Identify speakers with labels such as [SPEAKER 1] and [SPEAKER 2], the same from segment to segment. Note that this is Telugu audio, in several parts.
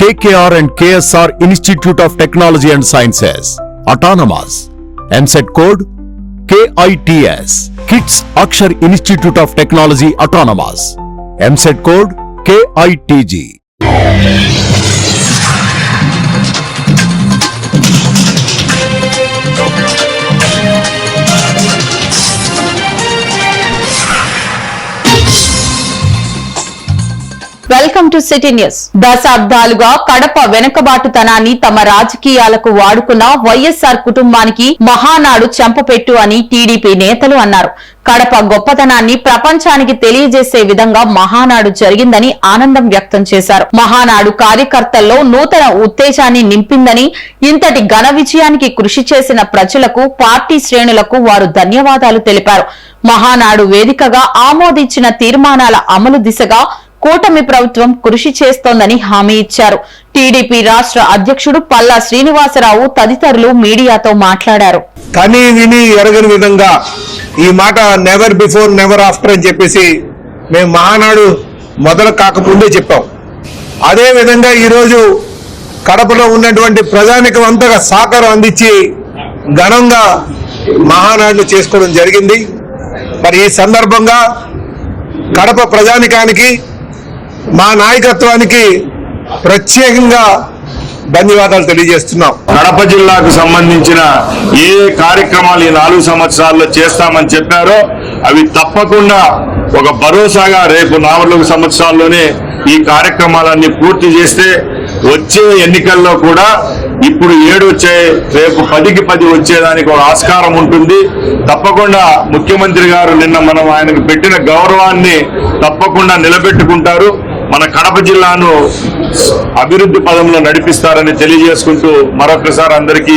[SPEAKER 1] KKR and KSR institute of technology and sciences autonomous EAMCET code KITS KITS Akshar institute of technology autonomous EAMCET code KITG
[SPEAKER 2] welcome to city news. దశాబ్దాలుగా కడప వెనుకబాటుతనాన్ని తమ రాజకీయాలకు వాడుకున్న వైఎస్ఆర్ కుటుంబానికి మహానాడు చెంపపెట్టు అని టీడీపీ నేతలు అన్నారు. కడప గొప్పతనాన్ని ప్రపంచానికి తెలియజేసే విధంగా మహానాడు జరిగిందని ఆనందం వ్యక్తం చేశారు. మహానాడు కార్యకర్తల్లో నూతన ఉత్తేజాన్ని నింపిందని ఇంతటి ఘన విజయానికి కృషి చేసిన ప్రజలకు పార్టీ శ్రేణులకు వారు ధన్యవాదాలు తెలిపారు. మహానాడు వేదికగా ఆమోదించిన తీర్మానాల అమలు దిశగా కూటమి ప్రభుత్వం కృషి చేస్తోందని హామీ ఇచ్చారు. టీడీపీ రాష్ట్ర అధ్యక్షుడు పల్లా శ్రీనివాసరావు తదితరులు మీడియాతో మాట్లాడారు.
[SPEAKER 3] కని విని ఎరగని విధంగా ఈ మాట నెవర్ బిఫోర్ నెవర్ ఆఫ్టర్ అని చెప్పేసి మేము మహానాడు మొదలు కాకముందే చెప్పాం. అదే విధంగా ఈరోజు కడపలో ఉన్నటువంటి ప్రజానికం అంతగా సహకారం అందించి ఘనంగా మహానాడును చేసుకోవడం జరిగింది. మరి ఈ సందర్భంగా కడప ప్రజానికానికి మా నాయకత్వానికి ప్రత్యేకంగా ధన్యవాదాలు తెలియజేస్తున్నాం.
[SPEAKER 4] కడప జిల్లాకు సంబంధించిన ఏ కార్యక్రమాలు ఈ నాలుగు సంవత్సరాల్లో చేస్తామని చెప్పారో అవి తప్పకుండా ఒక భరోసాగా రేపు నాలుగు సంవత్సరాల్లోనే ఈ కార్యక్రమాలన్నీ పూర్తి చేస్తే వచ్చే ఎన్నికల్లో కూడా ఇప్పుడు ఏడు వచ్చే రేపు పదికి పది వచ్చేదానికి ఒక ఆస్కారం ఉంటుంది. తప్పకుండా ముఖ్యమంత్రి గారు నిన్న మనం ఆయనకు పెట్టిన గౌరవాన్ని తప్పకుండా నిలబెట్టుకుంటారు. మన కడప జిల్లాను అభివృద్ధి పదంలో నడిపిస్తారని తెలియజేసుకుంటూ మరొకసారి అందరికీ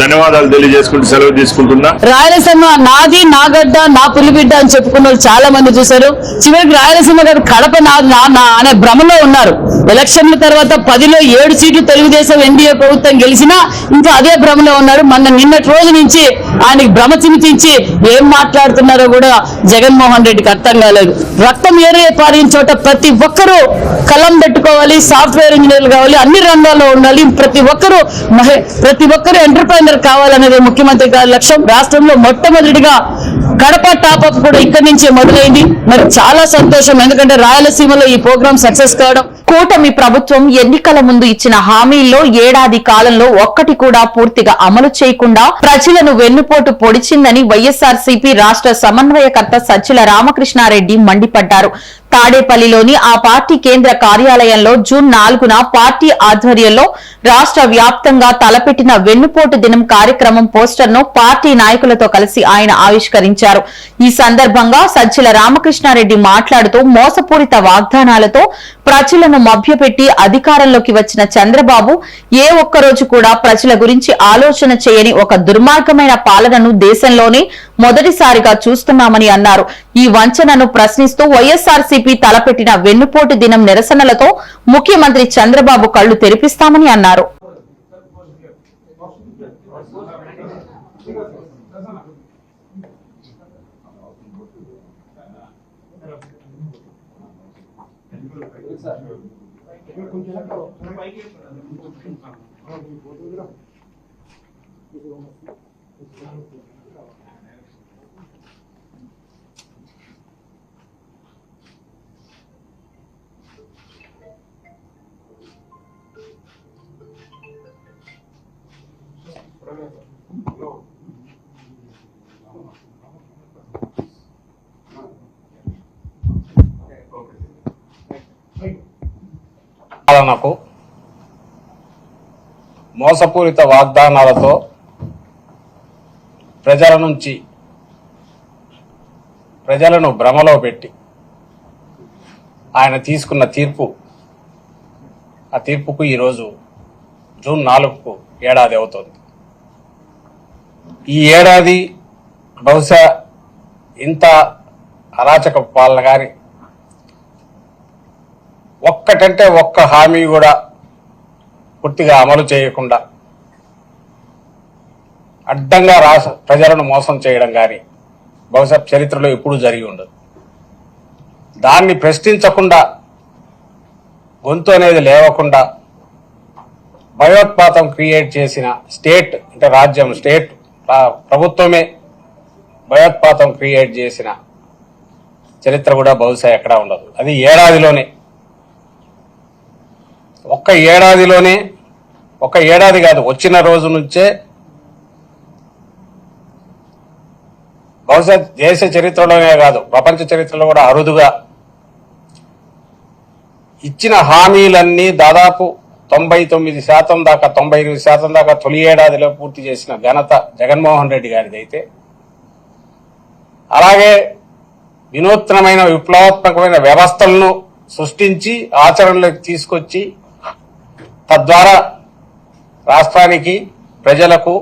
[SPEAKER 4] ధన్యవాదాలు తెలియజేసుకుంటూ సెలవు తీసుకుంటున్నా.
[SPEAKER 5] రాయలసీమ నాది నా గడ్డ నా పులిబిడ్డ అని చెప్పుకున్న వాళ్ళు చాలా మంది చూశారు. చివరికి రాయలసీమ గారు కడప నాది నా- నా అనే భ్రమలో ఉన్నారు. ఎలక్షన్ల తర్వాత పదిలో ఏడు సీట్లు తెలుగుదేశం ఎన్డీఏ ప్రభుత్వం గెలిచినా ఇంకా అదే భ్రమలో ఉన్నారు. మొన్న నిన్నటి రోజు నుంచి ఆయనకి భ్రమ చిమితించి ఏం మాట్లాడుతున్నారో కూడా జగన్మోహన్ రెడ్డికి అర్థం కాలేదు. రక్తం ఏరే పారిన చోట ప్రతి ఒక్కరూ కలం పెట్టుకోవాలి సాఫ్ట్వేర్ ఇంజనీర్లు కావాలి అన్ని రంగాల్లో ఉండాలి. ప్రతి ఒక్కరూ ప్రతి ఒక్కరూ ఎంటర్ప్రైనర్ కావాలనేది ముఖ్యమంత్రి గారి లక్ష్యం. రాష్ట్రంలో మొట్టమొదటిగా కడప టాపప్ కూడా ఇక్కడి నుంచే మొదలైంది. మరి చాలా సంతోషం ఎందుకంటే రాయలసీమలో ఈ ప్రోగ్రామ్ సక్సెస్ కావడం.
[SPEAKER 2] కూటమి ప్రభుత్వం ఎన్నికల ముందు ఇచ్చిన హామీల్లో ఏడాది కాలంలో ఒక్కటి కూడా పూర్తిగా అమలు చేయకుండా ప్రజలను వెన్నుపోటు పొడిచిందని వైఎస్ఆర్ రాష్ట్ర సమన్వయకర్త సజ్జల రామకృష్ణారెడ్డి మండిపడ్డారు. తాడేపల్లిలోని ఆ పార్టీ కేంద్ర కార్యాలయంలో జూన్ నాలుగున పార్టీ ఆధ్వర్యంలో రాష్ట్ర వ్యాప్తంగా తలపెట్టిన వెన్నుపోటు దినం కార్యక్రమం పోస్టర్ను పార్టీ నాయకులతో కలిసి ఆయన ఆవిష్కరించారు. ఈ సందర్భంగా సజ్జల రామకృష్ణారెడ్డి మాట్లాడుతూ మోసపూరిత వాగ్దానాలతో ప్రజలను మభ్యపెట్టి అధికారంలోకి వచ్చిన చంద్రబాబు ఏ ఒక్క రోజు కూడా ప్రజల గురించి ఆలోచన చేయని ఒక దుర్మార్గమైన పాలనను దేశంలోనే మొదటిసారిగా చూస్తున్నామని అన్నారు. ఈ వంచనను ప్రశ్నిస్తూ వైఎస్ఆర్సీపీ తలపెట్టిన వెన్నుపోటు దినం నిరసనలతో ముఖ్యమంత్రి చంద్రబాబు కళ్ళు తెరిపిస్తామని అన్నారు.
[SPEAKER 6] పాలనకు మోసపూరిత వాగ్దానాలతో ప్రజల నుంచి ప్రజలను భ్రమలో పెట్టి ఆయన తీసుకున్న తీర్పు ఆ తీర్పుకు ఈరోజు జూన్ నాలుగుకు ఏడాది అవుతుంది. ఈ ఏడాది బహుశా ఇంత అరాచక పాలన కానీ ఒక్కటంటే ఒక్క హామీ కూడా పూర్తిగా అమలు చేయకుండా అడ్డంగా రాస ప్రజలను మోసం చేయడం కానీ బహుశా చరిత్రలో ఎప్పుడూ జరిగి ఉండదు. దాన్ని ప్రశ్నించకుండా గొంతు అనేది లేవకుండా భయోత్పాతం క్రియేట్ చేసిన స్టేట్ అంటే రాజ్యం స్టేట్ ప్రభుత్వమే భయోత్పాతం క్రియేట్ చేసిన చరిత్ర కూడా బహుశా ఎక్కడా ఉండదు. అది ఏడాదిలోనే ఒక్క ఏడాదిలోనే ఒక ఏడాది కాదు వచ్చిన రోజు నుంచే బహుశా దేశ చరిత్రలోనే కాదు ప్రపంచ చరిత్రలో కూడా అరుదుగా ఇచ్చిన హామీలన్నీ దాదాపు తొంభై తొమ్మిది శాతం దాకా తొంభై ఎనిమిది శాతం దాకా తొలి ఏడాదిలో పూర్తి చేసిన ఘనత జగన్మోహన్ రెడ్డి గారిది అయితే. అలాగే వినూత్నమైన విప్లవాత్మకమైన వ్యవస్థలను సృష్టించి ఆచరణలోకి తీసుకొచ్చి తద్వారా రాష్ట్రానికి ప్రజలకు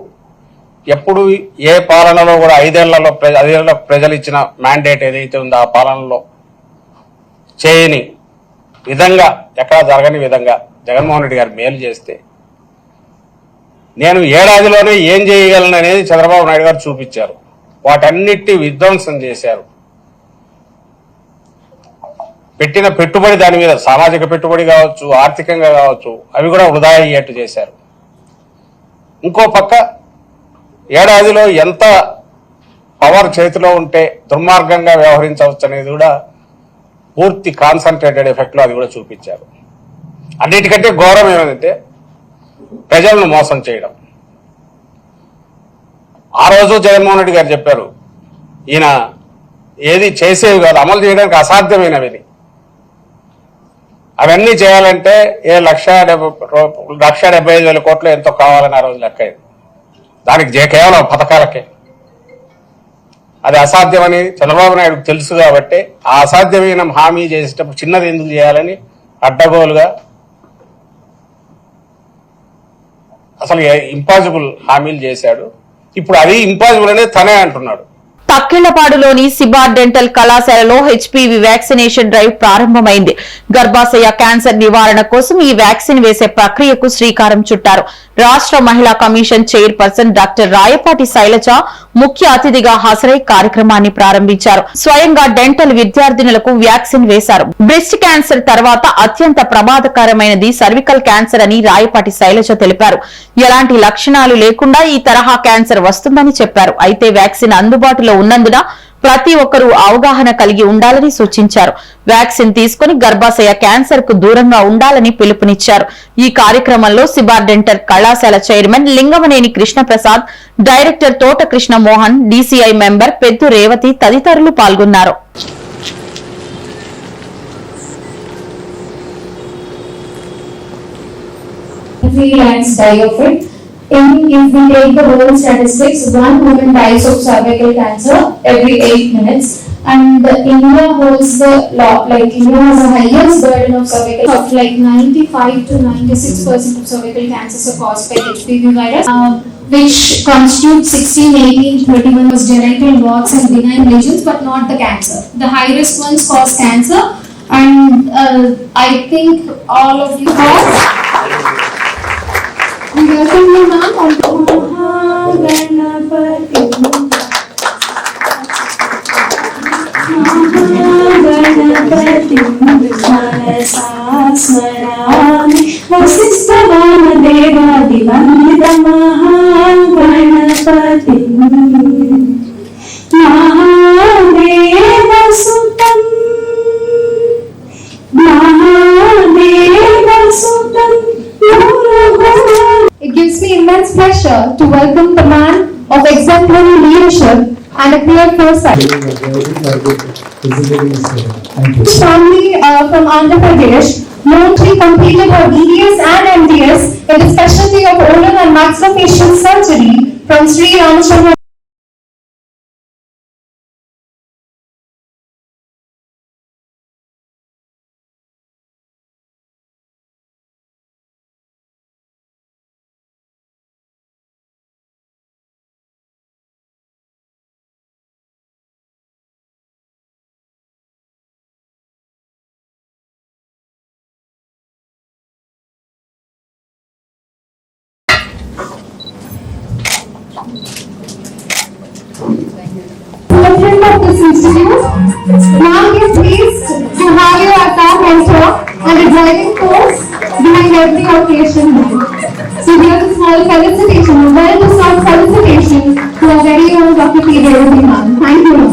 [SPEAKER 6] ఎప్పుడు ఏ పాలనలో కూడా ఐదేళ్ళలో ప్రజ ఐదేళ్ళ ప్రజలు ఇచ్చిన మ్యాండేట్ ఏదైతే ఉందో ఆ పాలనలో చేయని విధంగా ఎక్కడా జరగని విధంగా జగన్మోహన్ రెడ్డి గారు మేలు చేస్తే నేను ఏడాదిలోనే ఏం చేయగలను అనేది చంద్రబాబు నాయుడు గారు చూపించారు. వాటన్నిటి విధ్వంసం చేశారు. పెట్టిన పెట్టుబడి దాని మీద సామాజిక పెట్టుబడి కావచ్చు ఆర్థికంగా కావచ్చు అవి కూడా వృధా అయ్యేట్టు చేశారు. ఇంకో పక్క ఏడాదిలో ఎంత పవర్ చేతిలో ఉంటే దుర్మార్గంగా వ్యవహరించవచ్చు అనేది కూడా పూర్తి కాన్సన్ట్రేటెడ్ ఎఫెక్ట్లో అది కూడా చూపించారు. అన్నిటికంటే ఘోరం ఏమంటే ప్రజలను మోసం చేయడం. ఆ రోజు జగన్మోహన్ రెడ్డి గారు చెప్పారు ఈయన ఏది చేసేవి కాదు అమలు చేయడానికి అసాధ్యమైనవి. అవన్నీ చేయాలంటే ఏ లక్ష డెబ్బై లక్ష డెబ్బై ఐదు వేల కోట్లు ఎంతో కావాలని ఆ రోజు లెక్క దానికి కేవలం పథకాలకే. అది అసాధ్యమని చంద్రబాబు నాయుడుకు తెలుసు కాబట్టి ఆ అసాధ్యమైన హామీ చేసేటప్పుడు చిన్నది ఎందుకు చేయాలని అడ్డగోలుగా అసలు ఇంపాసిబుల్ హామీలు చేశాడు. ఇప్పుడు అది ఇంపాసిబుల్ అనేది తనే అంటున్నాడు.
[SPEAKER 2] తక్కిళ్ళపాడులోని సిబార్ డెంటల్ కళాశాలలో హెచ్పివి వ్యాక్సినేషన్ డ్రైవ్ ప్రారంభమైంది. గర్భాశయ క్యాన్సర్ నివారణ కోసం ఈ వ్యాక్సిన్ వేసే ప్రక్రియకు శ్రీకారం చుట్టారు. రాష్ట్ర మహిళా commission chairperson doctor Rayapati Sailaja ముఖ్య అతిథిగా హాజరై కార్యక్రమాన్ని ప్రారంభించారు. స్వయంగా డెంటల్ విద్యార్థినులకు వ్యాక్సిన్ వేశారు. బ్రెస్ట్ క్యాన్సర్ తర్వాత అత్యంత ప్రమాదకరమైనది సర్వికల్ క్యాన్సర్ అని రాయపాటి శైలజ తెలిపారు. ఎలాంటి లక్షణాలు లేకుండా ఈ తరహా క్యాన్సర్ వస్తుందని చెప్పారు. అయితే వ్యాక్సిన్ అందుబాటులో ఉన్నందున ప్రతి ఒక్కరూ అవగాహన కలిగి ఉండాలని సూచించారు. వ్యాక్సిన్ తీసుకుని గర్భాశయ క్యాన్సర్కు దూరంగా ఉండాలని పిలుపునిచ్చారు. ఈ కార్యక్రమంలో సిబార్డెంటర్ కళాశాల chairman Lingamaneni Krishnaprasad director Thota Krishna Mohan DCI member Peddu Revathi తదితరులు పాల్గొన్నారు.
[SPEAKER 7] Three lines diaphragm. In, if we take the whole statistics, one woman dies of cervical cancer every eight minutes. And India holds the law, like India has the highest burden of cervical, of like ninety-five to ninety-six percent of cervical cancers are caused by HPV virus. um, which constitute 16, 18, 31 was genital warts and benign lesions, but not the cancer. The high risk ones cause cancer, and uh, I think all of you have. We welcome you,
[SPEAKER 8] వందిత మహాగణపతి మహాదేవసుతం
[SPEAKER 7] immense pleasure to welcome the man of exemplary leadership and a clear foresight. His family uh, from Andhra Pradesh, Motri completed her BDS and MDS in the specialty of oral and maxillofacial surgery from Sri Ramachandra this. Now we are pleased to have you as our mentor and a driving force behind every occasion. So here's a small felicitation, a well-deserved felicitation to our very own Dr. P. Ma'am. Thank you. ma'am.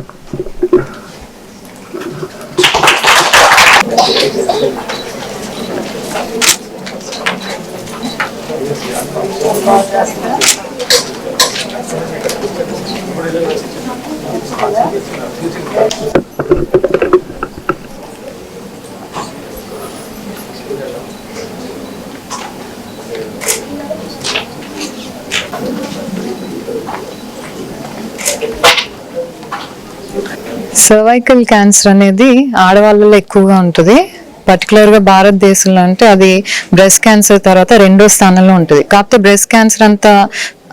[SPEAKER 9] Cervical cancer అనేది ఆడవాళ్ళలో ఎక్కువగా ఉంటుంది. పర్టికులర్గా భారతదేశంలో అంటే అది బ్రెస్ట్ క్యాన్సర్ తర్వాత రెండో స్థానంలో ఉంటుంది. కాకపోతే బ్రెస్ట్ క్యాన్సర్ అంత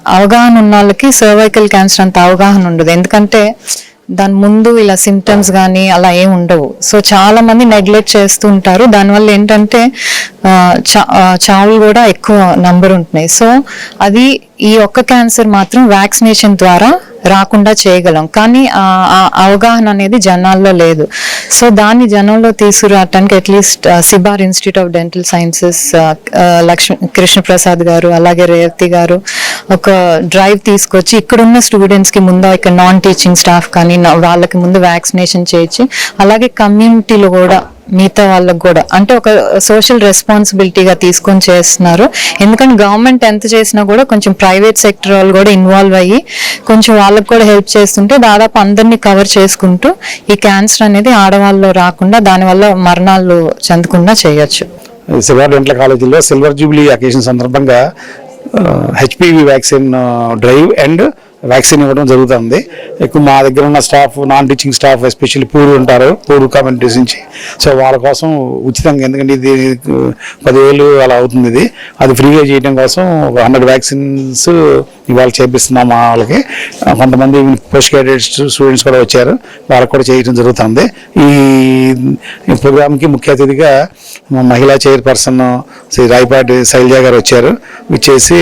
[SPEAKER 9] అవగాహన ఉన్న వాళ్ళకి సర్వైకల్ క్యాన్సర్ అంత అవగాహన ఉండదు. ఎందుకంటే దాని ముందు ఇలా సిమ్టమ్స్ కానీ అలా ఏం ఉండవు. సో చాలా మంది నెగ్లెక్ట్ చేస్తూ ఉంటారు. దానివల్ల ఏంటంటే చా- చావులు కూడా ఎక్కువ నంబర్ ఉంటున్నాయి. సో అది ఈ ఒక్క క్యాన్సర్ మాత్రం వ్యాక్సినేషన్ ద్వారా రాకుండా చేయగలం. కానీ ఆ అవగాహన అనేది జనాల్లో లేదు. సో దాన్ని జనంలో తీసుకురావటానికి at least Sibar institute of dental sciences Lakshmi Krishnaprasad garu అలాగే రేవతి గారు ఒక డ్రైవ్ తీసుకొచ్చి ఇక్కడున్న స్టూడెంట్స్కి ముందు ఇక్కడ నాన్ టీచింగ్ స్టాఫ్ కానీ వాళ్ళకి ముందు వ్యాక్సినేషన్ చేయించి అలాగే కమ్యూనిటీలో కూడా మిగతా వాళ్ళకు కూడా. అంటే ఒక సోషల్ రెస్పాన్సిబిలిటీగా తీసుకొని చేస్తున్నారు. ఎందుకంటే గవర్నమెంట్ ఎంత చేసినా కూడా కొంచెం ప్రైవేట్ సెక్టర్ వాళ్ళు కూడా ఇన్వాల్వ్ అయ్యి కొంచెం వాళ్ళకు కూడా హెల్ప్ చేస్తుంటే దాదాపు అందరినీ కవర్ చేసుకుంటూ ఈ క్యాన్సర్ అనేది ఆడవాళ్ళు రాకుండా దానివల్ల మరణాలు చెందకుండా చేయొచ్చు.
[SPEAKER 10] సిల్వర్ కాలేజీలో సిల్వర్ జూబ్లీ అకేషన్ సందర్భంగా HPV vaccine drive and vaccine ఇవ్వడం జరుగుతుంది. ఎక్కువ మా దగ్గర ఉన్న staff non teaching staff especially poor ఉంటారు పూరు కమ్యూనిటీస్ నుంచి. సో వాళ్ళ కోసం ఉచితంగా ఎందుకంటే ఇది పదివేలు అలా అవుతుంది ఇది. అది ఫ్రీగా చేయడం కోసం ఒక హండ్రెడ్ వ్యాక్సిన్స్ ఇవాళ చేపిస్తున్నాం మా వాళ్ళకి. కొంతమంది పోస్ట్ గ్రాడ్యుయేట్ స్టూడెంట్స్ కూడా వచ్చారు. వాళ్ళకి కూడా చేయడం జరుగుతుంది. ఈ ప్రోగ్రామ్కి ముఖ్య అతిథిగా మహిళా చైర్పర్సన్ శ్రీ రాయపాటి శైలజ గారు వచ్చారు. వచ్చేసి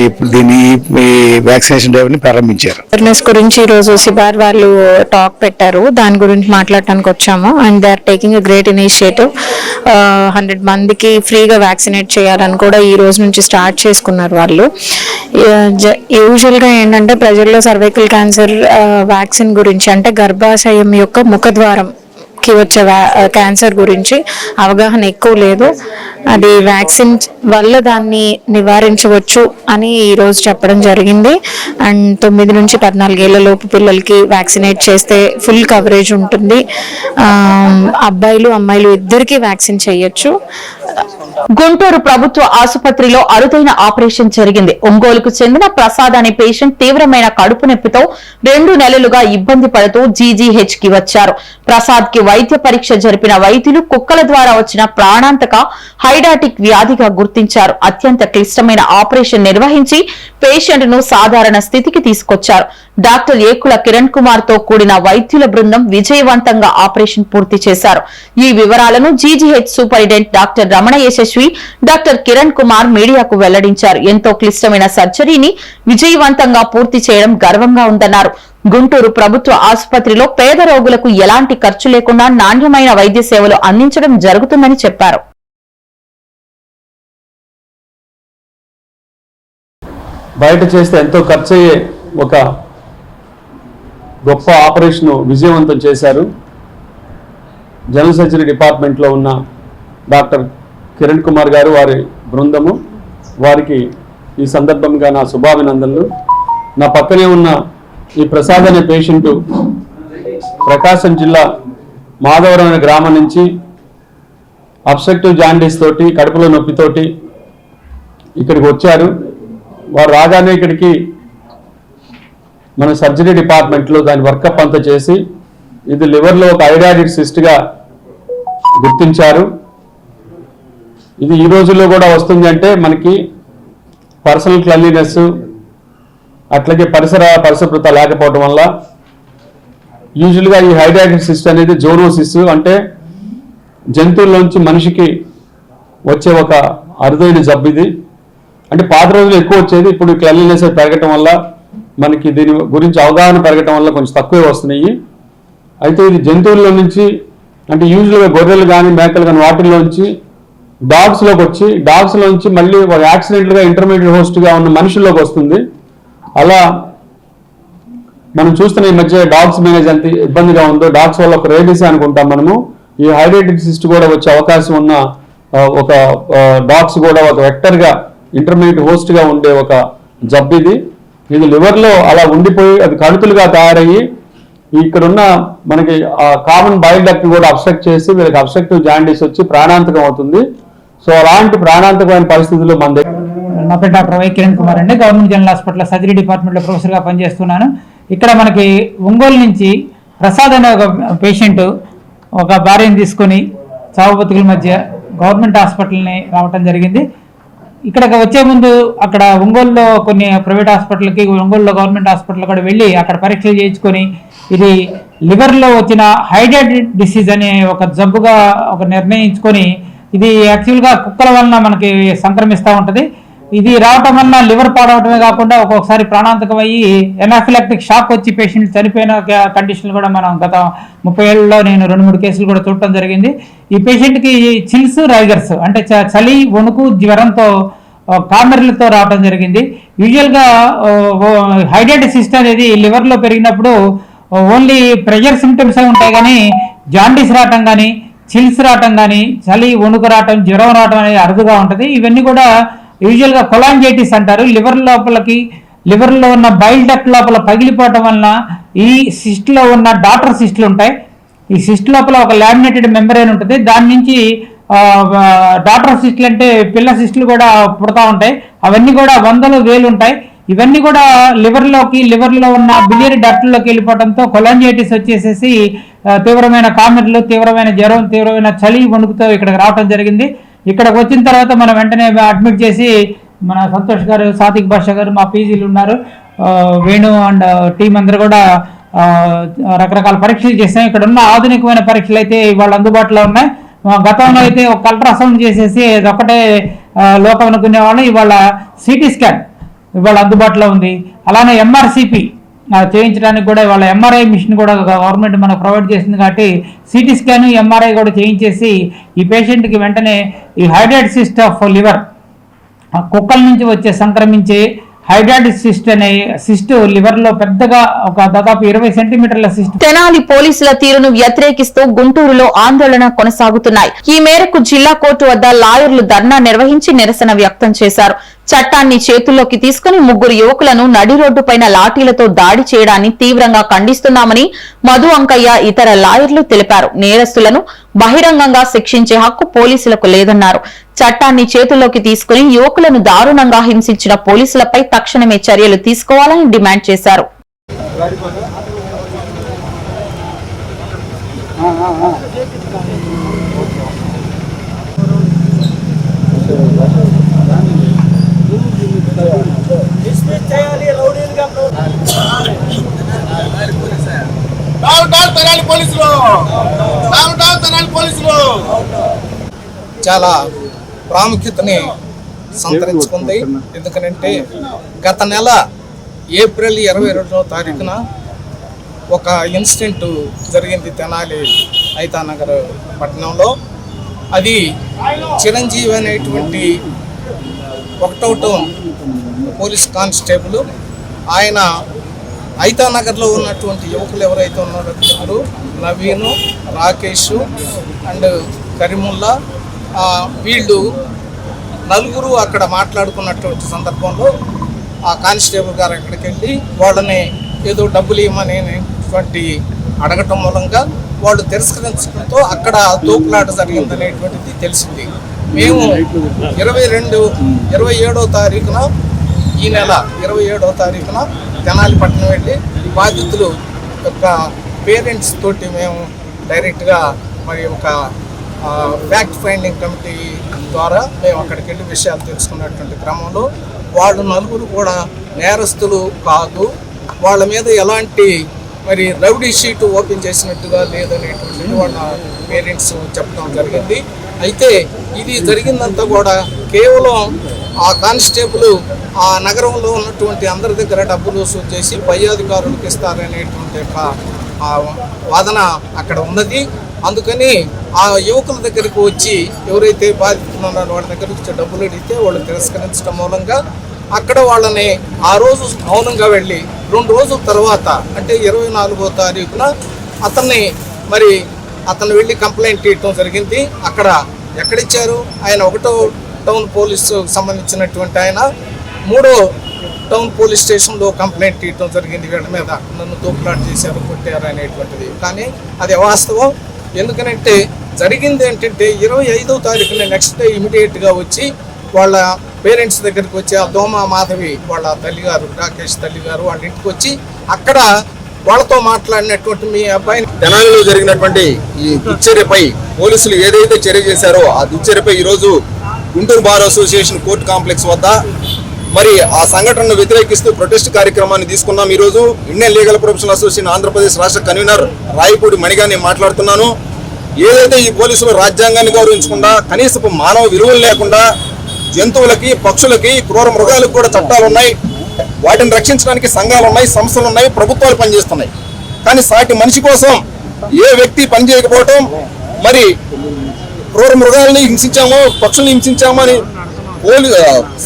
[SPEAKER 10] ఈ దీన్ని ఈ వ్యాక్సినేషన్ డ్రైవ్ని ప్రారంభించారు.
[SPEAKER 11] అవేర్నెస్ గురించి ఈరోజు సిబార్ వాళ్ళు టాక్ పెట్టారు. దాని గురించి మాట్లాడటానికి వచ్చాము. And they are taking great initiative hundred మందికి ఫ్రీగా వ్యాక్సినేట్ చేయాలని కూడా ఈ రోజు నుంచి స్టార్ట్ చేసుకున్నారు వాళ్ళు. యూజువల్గా ఏంటంటే ప్రజల్లో సర్వైకల్ క్యాన్సర్ వ్యాక్సిన్ గురించి అంటే గర్భాశయం యొక్క ముఖద్వారం కి వచ్చే వ్యా- క్యాన్సర్ గురించి అవగాహన ఎక్కువ లేదు. అది వ్యాక్సిన్ వల్ల దాన్ని నివారించవచ్చు అని ఈరోజు చెప్పడం జరిగింది. అండ్ తొమ్మిది నుంచి పద్నాలుగేళ్ళ లోపు పిల్లలకి వ్యాక్సినేట్ చేస్తే ఫుల్ కవరేజ్ ఉంటుంది. అబ్బాయిలు అమ్మాయిలు ఇద్దరికీ వ్యాక్సిన్ చేయొచ్చు.
[SPEAKER 2] గుంటూరు ప్రభుత్వ ఆసుపత్రిలో అరుదైన ఆపరేషన్ జరిగింది. ఒంగోలుకు చెందిన ప్రసాద్ అనే పేషెంట్ తీవ్రమైన కడుపు నొప్పితో రెండు నెలలుగా ఇబ్బంది పడుతూ జీజీహెచ్కి వచ్చారు. ప్రసాద్కి వైద్య పరీక్ష జరిపిన వైద్యులు కుక్కల ద్వారా వచ్చిన ప్రాణాంతక హైడాటిక్ వ్యాధిగా గుర్తించారు. అత్యంత క్లిష్టమైన ఆపరేషన్ నిర్వహించి పేషెంట్ను సాధారణ స్థితికి తీసుకొచ్చారు. డాక్టర్ ఏకుల కిరణ్ కుమార్తో కూడిన వైద్యుల బృందం విజయవంతంగా ఆపరేషన్ పూర్తి చేశారు. ఈ వివరాలను GGH superintendent doctor Ramana Yashasvi doctor Kiran Kumar మీడియాకు వెల్లడించారు. ఎంతో క్లిష్టమైన సర్జరీని విజయవంతంగా పూర్తి చేయడం గర్వంగా ఉందన్నారు. గుంటూరు ప్రభుత్వ ఆసుపత్రిలో పేద రోగులకు ఎలాంటి ఖర్చు లేకుండా నాణ్యమైన వైద్య సేవలు అందించడం జరుగుతుందని చెప్పారు.
[SPEAKER 12] బయట చేస్తే ఎంతో ఖర్చు అయ్యే ఒక గొప్ప ఆపరేషన్ విజయవంతం చేశారు. జనరల్ సర్జరీ డిపార్ట్మెంట్లో ఉన్న డాక్టర్ కిరణ్ కుమార్ గారు వారి బృందము. వారికి ఈ సందర్భంగా నా శుభాభినందనలు. నా పక్కనే ఉన్న ఈ ప్రసాద్ అనే పేషెంటు ప్రకాశం జిల్లా మాధవరం అనే గ్రామం నుంచి అబ్స్ట్రక్టివ్ జాండీస్ తోటి కడుపులో నొప్పితోటి ఇక్కడికి వచ్చారు. వారు రాగానే ఇక్కడికి మన సర్జరీ డిపార్ట్మెంట్లో దాని వర్కప్ అంతా చేసి ఇది లివర్లో ఒక ఐడాడిడ్ సిస్ట్గా గుర్తించారు. ఇది ఈ రోజుల్లో కూడా వస్తుంది అంటే మనకి పర్సనల్ క్లెన్లీనెస్ అట్లాగే పరిసర పరిశుభ్రత లేకపోవడం వల్ల యూజువల్గా ఈ హైడ్రాటిక్ సిస్ట్ అనేది జోనోసిస్ అంటే జంతువుల్లోంచి మనిషికి వచ్చే ఒక అరుదైన జబ్బు ఇది. అంటే పాత రోజులు ఎక్కువ వచ్చేది ఇప్పుడు క్లెన్లీనెస్ పెరగటం వల్ల మనకి దీని గురించి అవగాహన పెరగటం వల్ల కొంచెం తక్కువే వస్తున్నాయి. అయితే ఇది జంతువుల్లో నుంచి అంటే యూజువల్గా గొర్రెలు కానీ మేకలు కానీ డాగ్స్ డాగ్స్లోకి వచ్చి డాగ్స్లోంచి మళ్ళీ ఒక యాక్సిడెంట్గా ఇంటర్మీడియట్ హోస్ట్గా ఉన్న మనుషుల్లోకి వస్తుంది. అలా మనం చూస్తున్న ఈ మధ్య డాగ్స్ మేనేజ్ ఎంత ఇబ్బందిగా ఉందో డాగ్స్ వల్ల ఒక రేబీస్ అనుకుంటాం మనము. ఈ హైడ్రేటెడ్ సిస్ట్ కూడా వచ్చే అవకాశం ఉన్న ఒక డాగ్స్ కూడా ఒక వెక్టర్గా ఇంటర్మీడియట్ హోస్ట్గా ఉండే ఒక జబ్బు ఇది. ఇది liver లో అలా ఉండిపోయి అది కణుతులుగా తయారయ్యి ఇక్కడ ఉన్న మనకి ఆ కామన్ బైల్ డక్ట్ కూడా అబ్స్ట్రక్ట్ చేసి వీళ్ళకి అబ్స్ట్రక్టివ్ జాండీస్ వచ్చి ప్రాణాంతకం అవుతుంది. సో అలాంటి ప్రాణాంతకమైన పరిస్థితుల్లో మన దగ్గర
[SPEAKER 13] నా పేరు డాక్టర్ వై కిరణ్ కుమార్ అండి. గవర్నమెంట్ జనరల్ హాస్పిటల్ సర్జరీ డిపార్ట్మెంట్లో ప్రొఫెసర్గా పనిచేస్తున్నాను. ఇక్కడ మనకి ఒంగోలు నుంచి ప్రసాద్ అనే ఒక పేషెంట్ ఒక భార్యను తీసుకొని చావు బతుకుల మధ్య గవర్నమెంట్ హాస్పిటల్ని రావటం జరిగింది. ఇక్కడికి వచ్చే ముందు అక్కడ ఒంగోలులో కొన్ని ప్రైవేట్ హాస్పిటల్కి ఒంగోలులో గవర్నమెంట్ హాస్పిటల్ కూడా వెళ్ళి అక్కడ పరీక్షలు చేయించుకొని ఇది లివర్లో వచ్చిన హైడ్రేటెడ్ డిసీజ్ అనే ఒక జబ్బుగా ఒక నిర్ణయించుకొని ఇది యాక్చువల్గా కుక్కల వలన మనకి సంక్రమిస్తూ ఉంటుంది. ఇది రావటం వలన లివర్ పాడవటమే కాకుండా ఒక్కొక్కసారి ప్రాణాంతకం అయ్యి ఎనాఫిలాక్టిక్ షాక్ వచ్చి పేషెంట్ చనిపోయిన కండిషన్లు కూడా మనం గత ముప్పై ఏళ్ళలో నేను రెండు మూడు కేసులు కూడా చూడటం జరిగింది. ఈ పేషెంట్కి చిల్స్ రైగర్స్ అంటే చ- చలి వణుకు జ్వరంతో కామెర్లతో రావటం జరిగింది. యూజువల్గా హైడ్రేటిక్ సిస్టమ్ అనేది లివర్లో పెరిగినప్పుడు ఓన్లీ ప్రెషర్ సిమ్టమ్స్ ఉంటాయి కానీ జాండీస్ రావటం కానీ చిల్స్ రావటం కానీ చలి వణుకు రావటం జ్వరం రావటం అనేది అరుదుగా ఉంటుంది. ఇవన్నీ కూడా యూజువల్గా కొలాంజైటిస్ అంటారు. లివర్ లోపలికి లివర్లో ఉన్న బైల్ డక్ట్ లోపల పగిలిపోవటం వలన ఈ సిస్ట్లో ఉన్న డాటర్ సిస్ట్లు ఉంటాయి. ఈ సిస్ట్ లోపల ఒక లామినేటెడ్ మెంబరేన్ ఉంటుంది. దాని నుంచి డాటర్ సిస్ట్లు అంటే పిల్ల సిస్ట్లు కూడా పుడతా ఉంటాయి. అవన్నీ కూడా వందలు వేలు ఉంటాయి. ఇవన్నీ కూడా లివర్లోకి లివర్లో ఉన్న బిలియరీ డాక్టర్లోకి వెళ్ళిపోవడంతో కొలాంజైటిస్ వచ్చేసేసి తీవ్రమైన కామెంట్లు తీవ్రమైన జ్వరం తీవ్రమైన చలి వణుకుతో ఇక్కడికి రావడం జరిగింది. ఇక్కడికి వచ్చిన తర్వాత మనం వెంటనే అడ్మిట్ చేసి మన సంతోష్ గారు సాతిక్ భాష గారు మా పీజీలు ఉన్నారు. వేణు అండ్ టీం అందరు కూడా రకరకాల పరీక్షలు చేసాం ఇక్కడ ఉన్న ఆధునికమైన పరీక్షలు అయితే ఇవాళ అందుబాటులో ఉన్నాయి. గతంలో అయితే ఒక అల్ట్రాసౌండ్ చేసేసి అది ఒకటే లోకం అనుకునేవాళ్ళు. ఇవాళ సిటీ స్కాన్ ఇవాళ అందుబాటులో ఉంది. అలానే ఎంఆర్సిపి చేయించడానికి కూడా ఇవాళ ఎంఆర్ఐ మిషన్ కూడా గవర్నమెంట్ మనకు ప్రొవైడ్ చేసింది కాబట్టి సిటీ స్కాన్ ఎంఆర్ఐ కూడా చేయించేసి ఈ పేషెంట్కి వెంటనే ఈ హైడ్రేట్ సిస్ట్ ఆఫ్ లివర్ కుక్కల నుంచి వచ్చే సంక్రమించే హైడ్రాటిక్ సిస్ట్ అనే సిస్ట్ లివర్లో పెద్దగా ఒక దాదాపు ఇరవై సెంటీమీటర్ల సిస్ట్.
[SPEAKER 2] తెనాలి పోలీసుల తీరును వ్యతిరేకిస్తూ గుంటూరులో ఆందోళన కొనసాగుతున్నాయి. ఈ మేరకు జిల్లా కోర్టు వద్ద లాయర్లు ధర్నా నిర్వహించి నిరసన వ్యక్తం చేశారు. చట్టాన్ని చేతుల్లోకి తీసుకుని ముగ్గురు యువకులను నడి రోడ్డుపైన లాఠీలతో దాడి చేయడాన్ని తీవ్రంగా ఖండిస్తున్నామని మధు అంకయ్య ఇతర లాయర్లు తెలిపారు. నేరస్తులను బహిరంగంగా శిక్షించే హక్కు పోలీసులకు లేదన్నారు. చట్టాన్ని చేతుల్లోకి తీసుకుని యువకులను దారుణంగా హింసించిన పోలీసులపై తక్షణమే చర్యలు తీసుకోవాలని డిమాండ్ చేశారు.
[SPEAKER 14] చాలా ప్రాముఖ్యతని సంతరించుకుంది. ఎందుకనంటే గత నెల ఏప్రిల్ ఇరవై రెండవ తారీఖున ఒక ఇన్సిడెంట్ జరిగింది తెనాలి ఐతానగర్ పట్టణంలో. అది చిరంజీవి అనేటువంటి ఒకటో టౌన్ పోలీస్ కానిస్టేబుల్ ఆయన ఐతానగర్లో ఉన్నటువంటి యువకులు ఎవరైతే ఉన్నారో నవీను రాకేష్ అండ్ కరీముల్లా వీళ్ళు నలుగురు అక్కడ మాట్లాడుకున్నటువంటి సందర్భంలో ఆ కానిస్టేబుల్ గారు అక్కడికి వెళ్ళి వాళ్ళని ఏదో డబ్బులు ఇవ్వమనేటువంటి అడగటం మూలంగా వాళ్ళు తిరస్కరించడంతో అక్కడ తోపులాట జరిగిందనేటువంటిది తెలిసింది. మేము ఇరవై రెండు ఇరవై ఏడో తారీఖున ఈ నెల ఇరవై ఏడవ తారీఖున తెనాలి పట్టణం వెళ్ళి బాధితులు యొక్క పేరెంట్స్ తోటి మేము డైరెక్ట్గా మరి ఒక ఫ్యాక్ట్ ఫైండింగ్ కమిటీ ద్వారా మేము అక్కడికి వెళ్ళి విషయాలు తెలుసుకున్నటువంటి క్రమంలో వాళ్ళు నలుగురు కూడా నేరస్తులు కాదు. వాళ్ళ మీద ఎలాంటి మరి రౌడీ షీట్ ఓపెన్ చేసినట్టుగా లేదనేటువంటిది వాళ్ళ పేరెంట్స్ చెప్పడం జరిగింది. అయితే ఇది జరిగిందంతా కూడా కేవలం ఆ కానిస్టేబుల్ ఆ నగరంలో ఉన్నటువంటి అందరి దగ్గర డబ్బులు వసూలు చేసి పై అధికారులకు ఇస్తారనేటువంటి ఒక వాదన అక్కడ ఉన్నది. అందుకని ఆ యువకుల దగ్గరికి వచ్చి ఎవరైతే బాధితున్నారో వాళ్ళ దగ్గరికి వచ్చి డబ్బులు అడిగితే వాళ్ళు తిరస్కరించడం మూలంగా అక్కడ వాళ్ళని ఆ రోజు మౌనంగా వెళ్ళి రెండు రోజుల తర్వాత అంటే ఇరవై నాలుగో తారీఖున అతన్ని మరి అతను వెళ్ళి కంప్లైంట్ ఇవ్వడం జరిగింది. అక్కడ ఎక్కడిచ్చారు? ఆయన ఒకటో టౌన్ పోలీసు సంబంధించినటువంటి ఆయన మూడో టౌన్ పోలీస్ స్టేషన్లో కంప్లైంట్ ఇవ్వడం జరిగింది. వీళ్ళ మీద నన్ను తోపులాట్ చేశారు కొట్టారు అనేటువంటిది. కానీ అది వాస్తవం ఎందుకనంటే జరిగింది ఏంటంటే ఇరవై ఐదో తారీఖున నెక్స్ట్ డే ఇమీడియట్గా వచ్చి వాళ్ళ పేరెంట్స్ దగ్గరికి వచ్చి ఆ దోమ మాధవి వాళ్ళ తల్లిగారు రాకేష్ తల్లిగారు వాళ్ళ ఇంటికి వచ్చి అక్కడ వాళ్ళతో మాట్లాడినటువంటి మీ అబ్బాయిని
[SPEAKER 15] తెనాలిలో జరిగినటువంటి ఈ దుచ్చర్యపై పోలీసులు ఏదైతే చర్య చేశారో ఆ దుచ్చర్యపై ఈరోజు Guntur bar association court complex వద్ద మరి ఆ సంఘటనను వ్యతిరేకిస్తూ ప్రొటెస్ట్ కార్యక్రమాన్ని తీసుకున్నాం ఈరోజు Indian legal professional association Andhra Pradesh రాష్ట్ర కన్వీనర్ రాయపూడి మణిగా నేను మాట్లాడుతున్నాను. ఏదైతే ఈ పోలీసులు రాజ్యాంగాన్ని గౌరవించకుండా కనీసపు మానవ విలువలు లేకుండా జంతువులకి పక్షులకి క్రూర మృగాలకు కూడా చట్టాలు ఉన్నాయి. వాటిని రక్షించడానికి సంఘాలు ఉన్నాయి సంస్థలు ఉన్నాయి ప్రభుత్వాలు పనిచేస్తున్నాయి. కానీ సాటి మనిషి కోసం ఏ వ్యక్తి పనిచేయకపోవటం మరి క్రూర మృగాలని హింసించాము పక్షుల్ని హింసించాము అని పోలి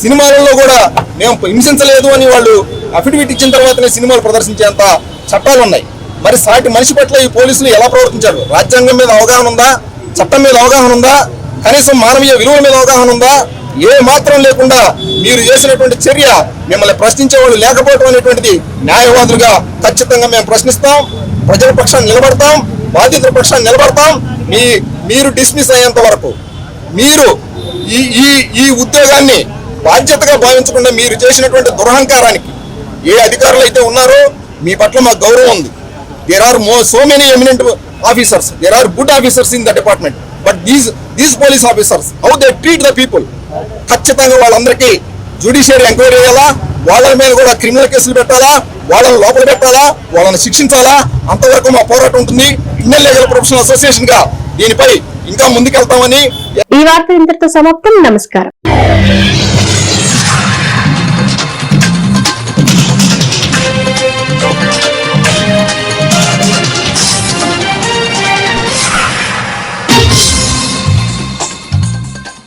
[SPEAKER 15] సినిమాలలో కూడా మేము హింసించలేదు అని వాళ్ళు అఫిడవిట్ ఇచ్చిన తర్వాతనే సినిమాలు ప్రదర్శించేంత చట్టాలు ఉన్నాయి. మరి సాటి మనిషి పట్ల ఈ పోలీసులు ఎలా ప్రవర్తించారు? రాజ్యాంగం మీద అవగాహన ఉందా? చట్టం మీద అవగాహన ఉందా? కనీసం మానవీయ విలువల మీద అవగాహన ఉందా? ఏ మాత్రం లేకుండా మీరు చేసినటువంటి చర్య మిమ్మల్ని ప్రశ్నించే వాళ్ళు లేకపోవడం అనేటువంటిది న్యాయవాదులుగా ఖచ్చితంగా మేము ప్రశ్నిస్తాం. ప్రజల పక్షాన్ని నిలబడతాం. బాధితుల పక్షాన్ని నిలబడతాం. మీ మీరు డిస్మిస్ అయ్యేంత వరకు. మీరు ఈ ఈ ఈ ఉద్యోగాన్ని బాధ్యతగా భావించకుండా మీరు చేసినటువంటి దురహంకారానికి ఏ అధికారులు అయితే ఉన్నారో మీ పట్ల మాకు గౌరవం ఉంది. There are more so many eminent officers there are good officers in the department but these these police officers how they treat the people ఖచ్చితంగా వాళ్ళందరికీ జ్యుడిషియరీ ఎంక్వైరీ చేయాలా? వాళ్ళ మీద కూడా క్రిమినల్ కేసులు పెట్టాలా? వాళ్ళని లోపల పెట్టాలా? వాళ్ళని శిక్షించాలా? అంతవరకు మా పోరాటం ఉంటుంది. ఇండియన్ లీగల్ ప్రొఫెషనల్ అసోసియేషన్గా దీనిపై ఇంకా ముందుకెళ్తామని
[SPEAKER 16] ఈ వార్త ఇంతటితో సమాప్తం. నమస్కారం.